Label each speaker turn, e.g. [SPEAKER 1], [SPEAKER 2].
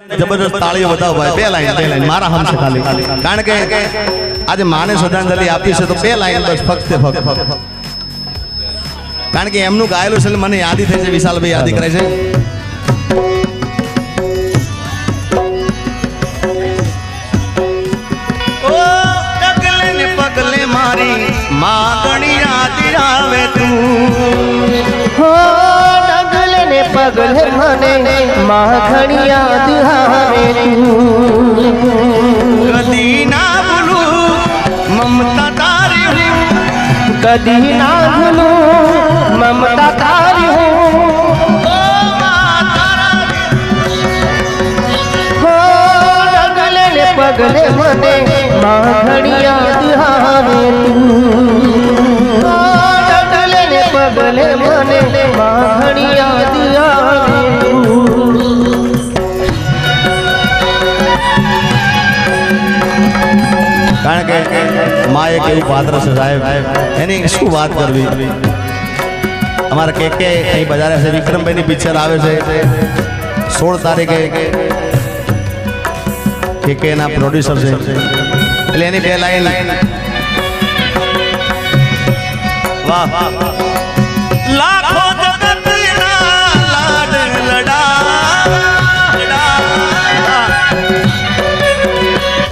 [SPEAKER 1] જબરદસ્ત તાળીઓ બતાવો ભાઈ બે લાઈન બે લાઈન. મારા હમશે ખાલી. કારણ કે આજે માને શ્રદ્ધાંજલિ આપી છે તો બે લાઈન બસ ફક્ત ફક્ત કારણ કે એમનું ગાયેલું છે મને યાદી થઈ છે વિશાલભાઈ યાદી કરે છે. મારી માં ગણી પગલે મારી માગણી યાદ આવે તું.
[SPEAKER 2] હો પગલે મને માખણી યાદ આવે
[SPEAKER 1] કદી ના ભૂલું મમતા તારી હું.
[SPEAKER 2] કદી ના ભૂલું મમતા તારી હું. પગલે મને માખણી યાદ આવે તું.
[SPEAKER 1] કારણ કે મા એક એવું પાત્ર છે સાહેબ, એની શું વાત કરવી? અમારા કે કે અહીં બજારે છે, વિક્રમભાઈની પિક્ચર આવે છે. સોળ તારીખે કે કે એના પ્રોડ્યુસર છે. એટલે એની બે લાઈન વાહ વાહ.